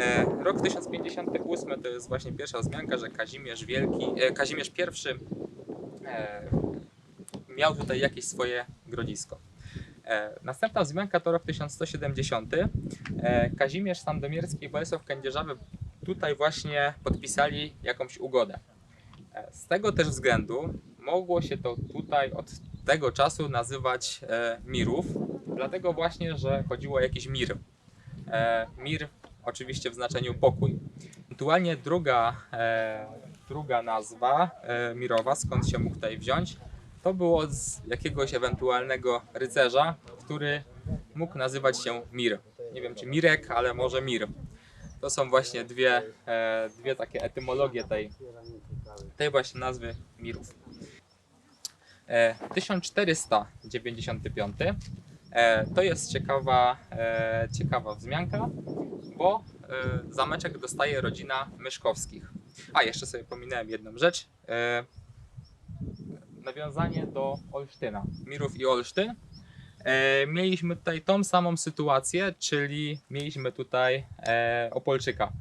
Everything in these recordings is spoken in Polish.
E, Rok 1058 to jest właśnie pierwsza wzmianka, że Kazimierz Wielki, e, Kazimierz I e, miał tutaj jakieś swoje grodzisko. Następna wzmianka to rok 1170. E, Kazimierz Sandomierski i Bolesław Kędzierzawy tutaj właśnie podpisali jakąś ugodę. Z tego też względu mogło się to tutaj od tego czasu nazywać Mirów, dlatego właśnie, że chodziło o jakiś mir. Mir oczywiście w znaczeniu pokój. Ewentualnie druga, e, druga nazwa e, Mirowa, skąd się mógł tutaj wziąć, to było z jakiegoś ewentualnego rycerza, który mógł nazywać się Mir. Nie wiem czy Mirek, ale może Mir. To są właśnie dwie, e, dwie takie etymologie tej, tej właśnie nazwy Mirów. E, 1495 e, to jest ciekawa, e, ciekawa wzmianka, bo e, zameczek dostaje rodzina Myszkowskich. A jeszcze sobie pominąłem jedną rzecz. E, nawiązanie do Olsztyna. Mirów i Olsztyn. E, mieliśmy tutaj tą samą sytuację, czyli mieliśmy tutaj e, Opolczyka.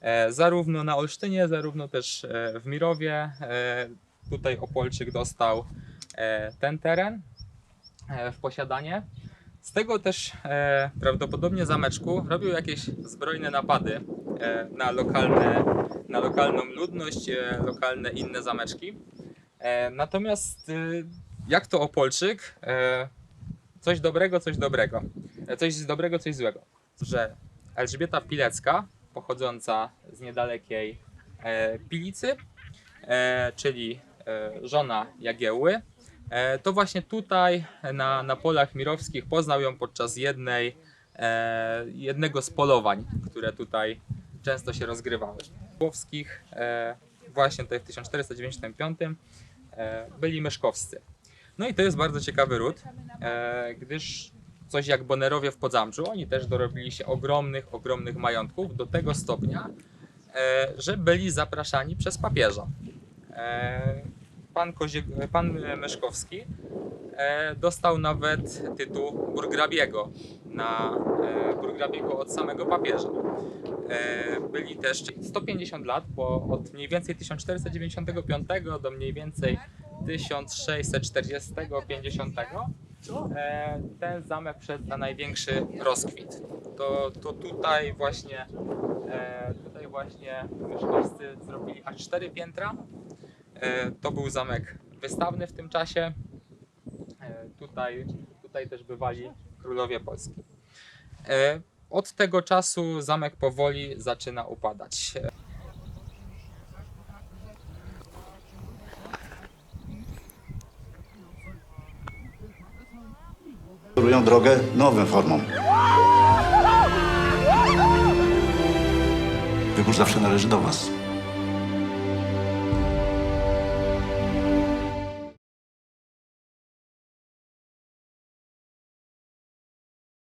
E, zarówno na Olsztynie, zarówno też e, w Mirowie. E, tutaj Opolczyk dostał e, ten teren e, w posiadanie. Z tego też e, prawdopodobnie zameczku robił jakieś zbrojne napady e, na, lokalne, na lokalną ludność, e, lokalne inne zameczki. E, natomiast e, jak to Opolczyk, e, coś dobrego, coś dobrego. E, coś dobrego, coś złego. Że Elżbieta Pilecka, pochodząca z niedalekiej e, Pilicy, e, czyli e, żona Jagiełły, e, to właśnie tutaj na, na polach mirowskich poznał ją podczas jednej, e, jednego z polowań, które tutaj często się rozgrywały. Płowskich e, właśnie tutaj w 1495 e, byli myszkowscy. No i to jest bardzo ciekawy ród, e, gdyż coś jak Bonerowie w Podzamczu, oni też dorobili się ogromnych, ogromnych majątków do tego stopnia, e, że byli zapraszani przez papieża. E, pan, Kozie, pan Myszkowski e, dostał nawet tytuł burgrabiego, na e, burgrabiego od samego papieża. E, byli też 150 lat, bo od mniej więcej 1495 do mniej więcej 1640-50 e, ten zamek wszedł na największy rozkwit. To, to tutaj właśnie e, tutaj właśnie mieszkańcy zrobili aż 4 piętra. E, to był zamek wystawny w tym czasie. E, tutaj, tutaj też bywali królowie Polski. E, od tego czasu zamek powoli zaczyna upadać. Torują drogę nowym formom. Wybór zawsze należy do Was.